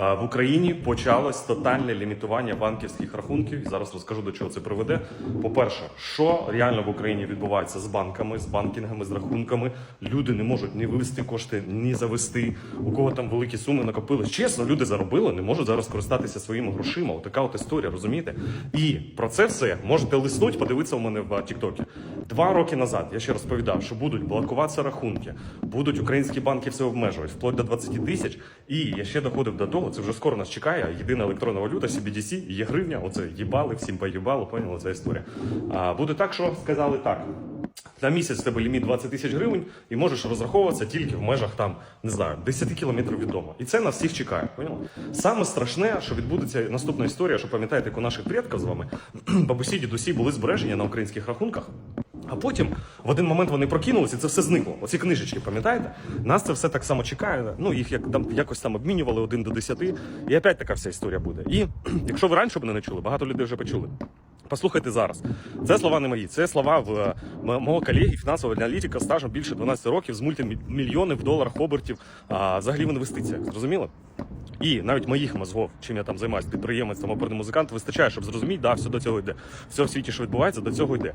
В Україні почалось тотальне лімітування банківських рахунків. Зараз розкажу до чого це приведе. По-перше, що реально в Україні відбувається з банками, з банкінгами, з рахунками. Люди не можуть ні вивести кошти, ні завести. У кого там великі суми накопили. Чесно, люди заробили, не можуть зараз користатися своїми грошима. Отака от історія, розумієте? І про це все можете лиснуть, подивитися у мене в Тіктокі. Два роки назад я ще розповідав, що будуть блокуватися рахунки, будуть українські банки все обмежувати, вплоть до 20 тисяч. І я ще доходив до того, це вже скоро нас чекає. Єдина електронна валюта, CBDC, є гривня. Оце їбали, всім поїбало, поняли ця історія. А буде так, що сказали так. На місяць в тебе ліміт 20 тисяч гривень, і можеш розраховуватися тільки в межах там, не знаю, 10 кілометрів від дому. І це нас всіх чекає. Поняли? Саме страшне, що відбудеться наступна історія, що пам'ятаєте, як у наших предків з вами бабусі, дідусі були збережені на українських рахунках. А потім в один момент вони прокинулися, і це все зникло. Оці книжечки, пам'ятаєте? Нас це все так само чекає. Ну їх як там якось там обмінювали один до десяти. І опять така вся історія буде. І якщо ви раніше мене не чули, багато людей вже почули. Послухайте зараз. Це слова не мої, це слова в е, мого колеги, фінансового аналітика стажем більше 12 років з мультимільйонів в доларах обертів а, взагалі в інвестиціях. Зрозуміло? І навіть моїх мозгов, чим я там займаюся, підприємець, оперний музикант, вистачає, щоб зрозуміти, да, все до цього йде. Все в світі, що відбувається, до цього йде.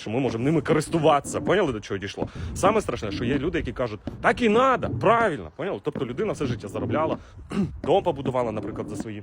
що ми можемо ними користуватися. Поняли до чого дійшло? Саме страшне, що є люди, які кажуть, так і надо, правильно, поняли? Тобто людина все життя заробляла, дом побудувала, наприклад, за свої.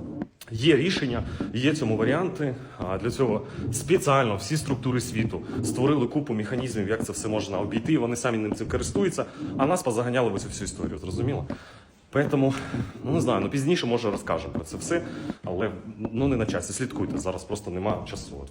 Є рішення, є цьому варіанти. А для цього спеціально всі структури світу створили купу механізмів, як це все можна обійти. Вони самі ним цим користуються, а нас позаганяли в цю всю історію. Зрозуміло? Поэтому, ну не знаю, ну пізніше може розкажемо про це все, але ну не на часі. Слідкуйте зараз, просто немає часу.